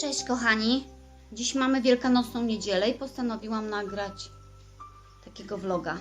Cześć kochani. Dziś mamy Wielkanocną niedzielę i postanowiłam nagrać takiego vloga.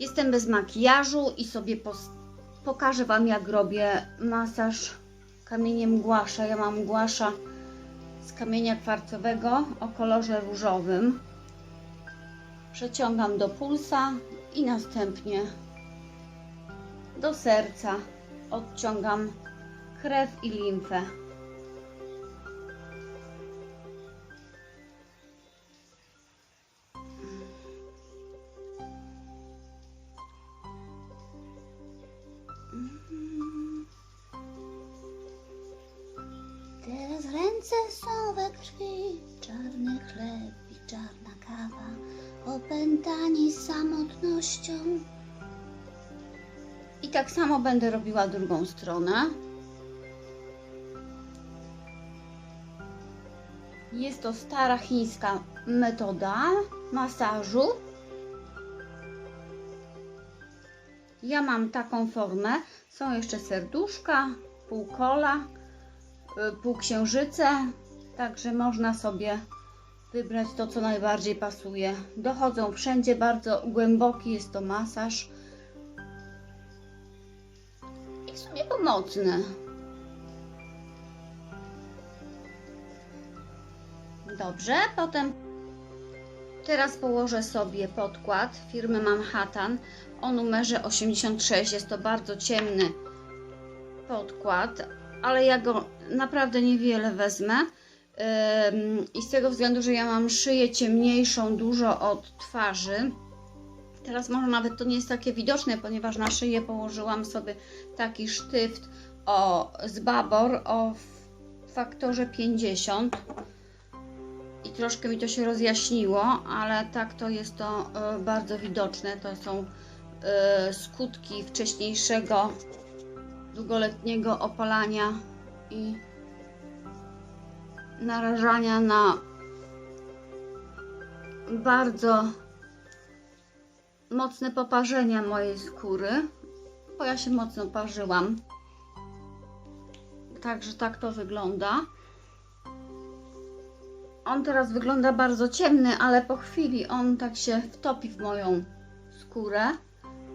Jestem bez makijażu i sobie pokażę Wam jak robię masaż kamieniem głasza. Ja mam głasza z kamienia kwarcowego o kolorze różowym. Przeciągam do pulsa i następnie do serca odciągam krew i limfę. Teraz ręce są we krwi, czarny chleb i czarna kawa, opętani samotnością. I tak samo będę robiła drugą stronę. Jest to stara chińska metoda masażu. Ja mam taką formę. Są jeszcze serduszka, półkola, y, półksiężyce. Także można sobie wybrać to, co najbardziej pasuje. Dochodzą wszędzie bardzo głęboki jest to masaż i w sumie pomocne. Dobrze, potem teraz położę sobie podkład firmy Manhattan o numerze 86. Jest to bardzo ciemny podkład, ale ja go naprawdę niewiele wezmę. I z tego względu, że ja mam szyję ciemniejszą dużo od twarzy. Teraz może nawet to nie jest takie widoczne, ponieważ na szyję położyłam sobie taki sztyft o, z Babor o faktorze 50 i troszkę mi to się rozjaśniło, ale tak to jest to e, bardzo widoczne. To są e, skutki wcześniejszego długoletniego opalania i narażania na bardzo mocne poparzenia mojej skóry, bo ja się mocno parzyłam. Także tak to wygląda. On teraz wygląda bardzo ciemny, ale po chwili on tak się wtopi w moją skórę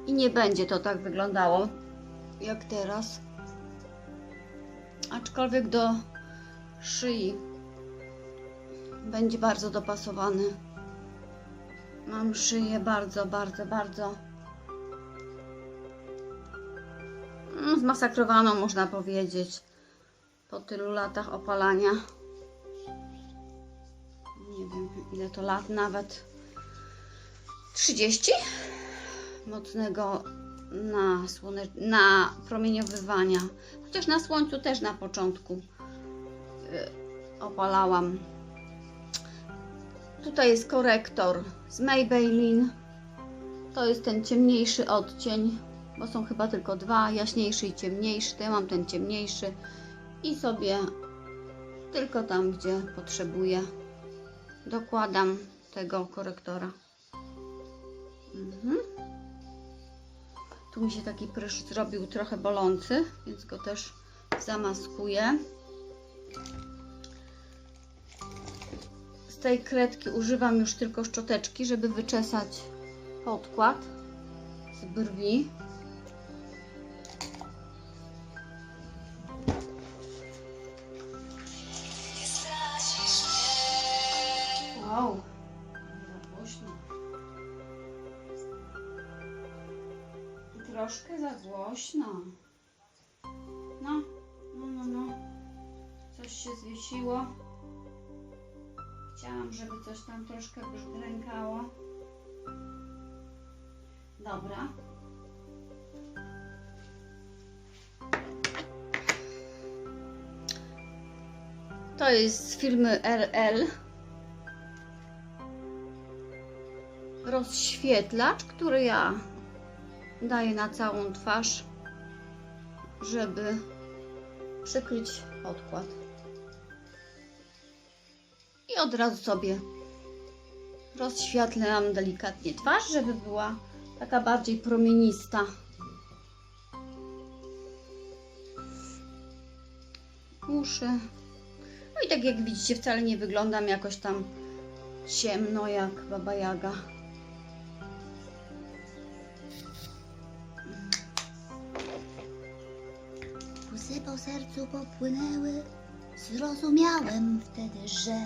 i nie będzie to tak wyglądało jak teraz. Aczkolwiek do szyi będzie bardzo dopasowany. Mam szyję bardzo, bardzo, bardzo zmasakrowaną, można powiedzieć, po tylu latach opalania. Ile to lat, nawet 30 mocnego na, słone... na promieniowywania. Chociaż na słońcu też na początku y, opalałam. Tutaj jest korektor z Maybelline. To jest ten ciemniejszy odcień, bo są chyba tylko dwa, jaśniejszy i ciemniejszy. Ja mam ten ciemniejszy i sobie tylko tam, gdzie potrzebuję, dokładam tego korektora. Mhm. Tu mi się taki prysz zrobił trochę bolący, więc go też zamaskuję. Z tej kredki używam już tylko szczoteczki, żeby wyczesać podkład z brwi. Troszkę za głośno. No, no, no, no. Coś się zwiesiło. Chciałam, żeby coś tam troszkę brzdrękało. Dobra. To jest z firmy RL. Rozświetlacz, który ja daję na całą twarz, żeby przykryć podkład. I od razu sobie rozświetlam delikatnie twarz, żeby była taka bardziej promienista. uszy. No i tak jak widzicie, wcale nie wyglądam jakoś tam ciemno jak Baba Jaga. Łzy po sercu popłynęły, zrozumiałem wtedy, że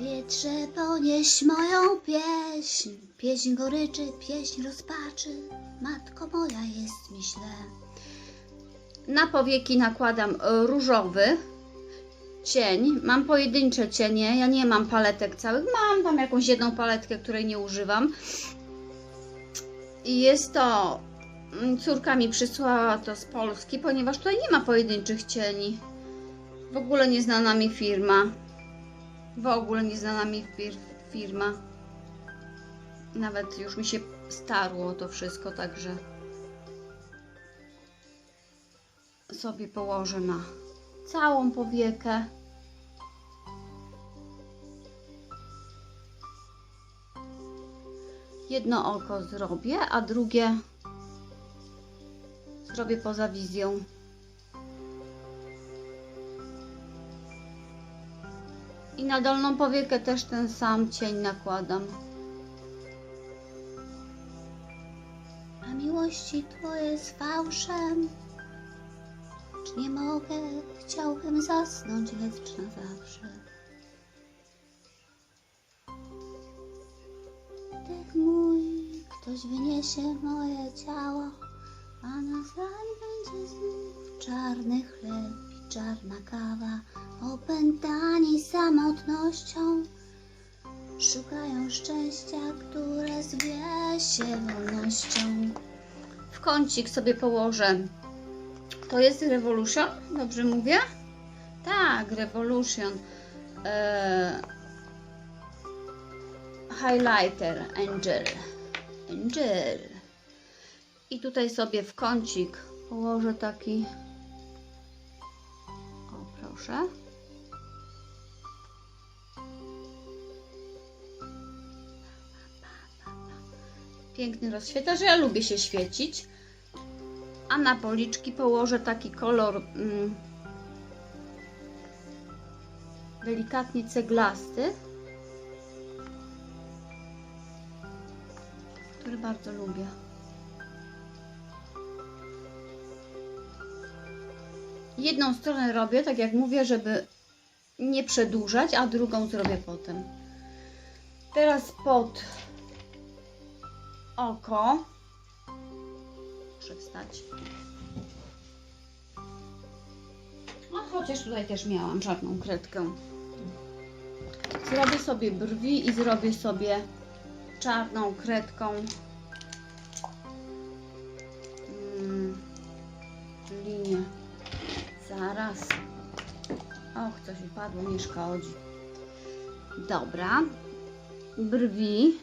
wietrze ponieś moją pieśń, pieśń goryczy, pieśń rozpaczy, matko moja jest mi źle. Na powieki nakładam różowy cień. Mam pojedyncze cienie. Ja nie mam paletek całych. Mam tam jakąś jedną paletkę, której nie używam. I jest to. Mm, Córka mi przysłała to z Polski, ponieważ tutaj nie ma pojedynczych cieni. W ogóle nieznana mi firma. W ogóle nieznana mi fir- firma. Nawet już mi się starło to wszystko, także. sobie położę na całą powiekę. Jedno oko zrobię, a drugie zrobię poza wizją. I na dolną powiekę też ten sam cień nakładam. A miłości twoje z fałszem, czy nie mogę, chciałbym zasnąć, lecz na zawsze. Dech mój, ktoś wyniesie moje ciało, a na sali będzie znów czarny chleb i czarna kawa, opętani samotnością. Szukają szczęścia, które zwie się wolnością. W kącik sobie położę. To jest Revolution? Dobrze mówię? Tak, Revolution. Eee, highlighter Angel. Angel. I tutaj sobie w kącik położę taki. O, proszę. Piękny rozświetlacz. Ja lubię się świecić. A na policzki położę taki kolor mm, delikatnie ceglasty, który bardzo lubię. Jedną stronę robię, tak jak mówię, żeby nie przedłużać, a drugą zrobię potem. Teraz pod oko. Muszę wstać. No, chociaż tutaj też miałam czarną kredkę. Zrobię sobie brwi i zrobię sobie czarną kredką mm, linię. Zaraz. Och, coś upadło, nie szkodzi. Dobra. Brwi.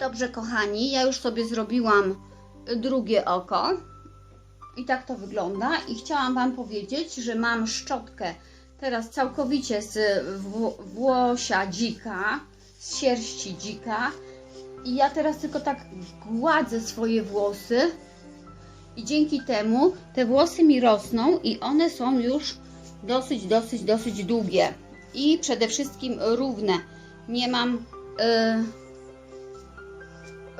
Dobrze, kochani, ja już sobie zrobiłam drugie oko. I tak to wygląda. I chciałam Wam powiedzieć, że mam szczotkę teraz całkowicie z wło- włosia dzika, z sierści dzika. I ja teraz tylko tak gładzę swoje włosy. I dzięki temu te włosy mi rosną i one są już dosyć, dosyć, dosyć długie. I przede wszystkim równe. Nie mam. Yy,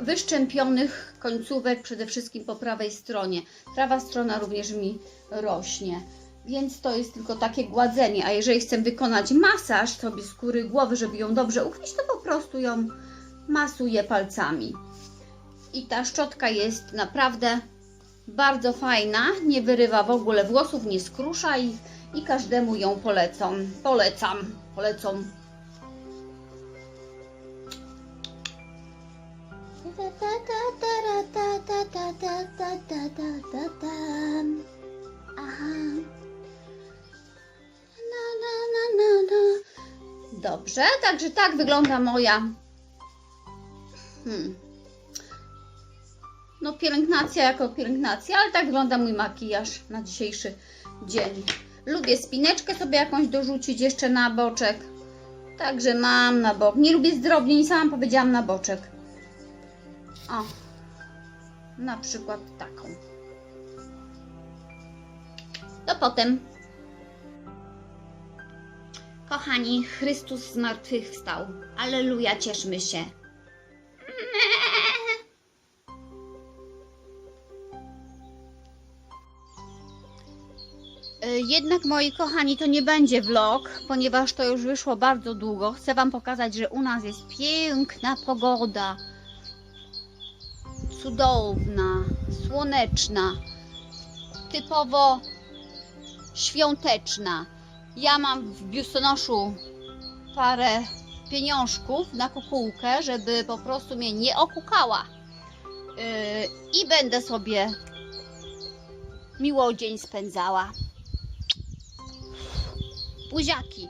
wyszczępionych końcówek przede wszystkim po prawej stronie. Prawa strona również mi rośnie. Więc to jest tylko takie gładzenie, a jeżeli chcę wykonać masaż sobie skóry głowy, żeby ją dobrze ukryć, to po prostu ją masuję palcami. I ta szczotka jest naprawdę bardzo fajna, nie wyrywa w ogóle włosów, nie skrusza ich i każdemu ją polecam. Polecam, polecam. Dobrze, także tak wygląda moja. Hmm. Pielęgnacja jako pielęgnacja, ale tak wygląda mój makijaż na dzisiejszy dzień. Lubię spineczkę sobie jakąś dorzucić jeszcze na boczek. Także mam na bok. Nie lubię zdrobnień, sama powiedziałam na boczek. O, na przykład taką. Do potem. Kochani, Chrystus zmartwychwstał. Aleluja, cieszmy się. Jednak moi kochani, to nie będzie vlog, ponieważ to już wyszło bardzo długo. Chcę Wam pokazać, że u nas jest piękna pogoda. Cudowna, słoneczna, typowo świąteczna. Ja mam w biustonoszu parę pieniążków na kukułkę, żeby po prostu mnie nie okukała. Yy, I będę sobie miło dzień spędzała. o Jaque.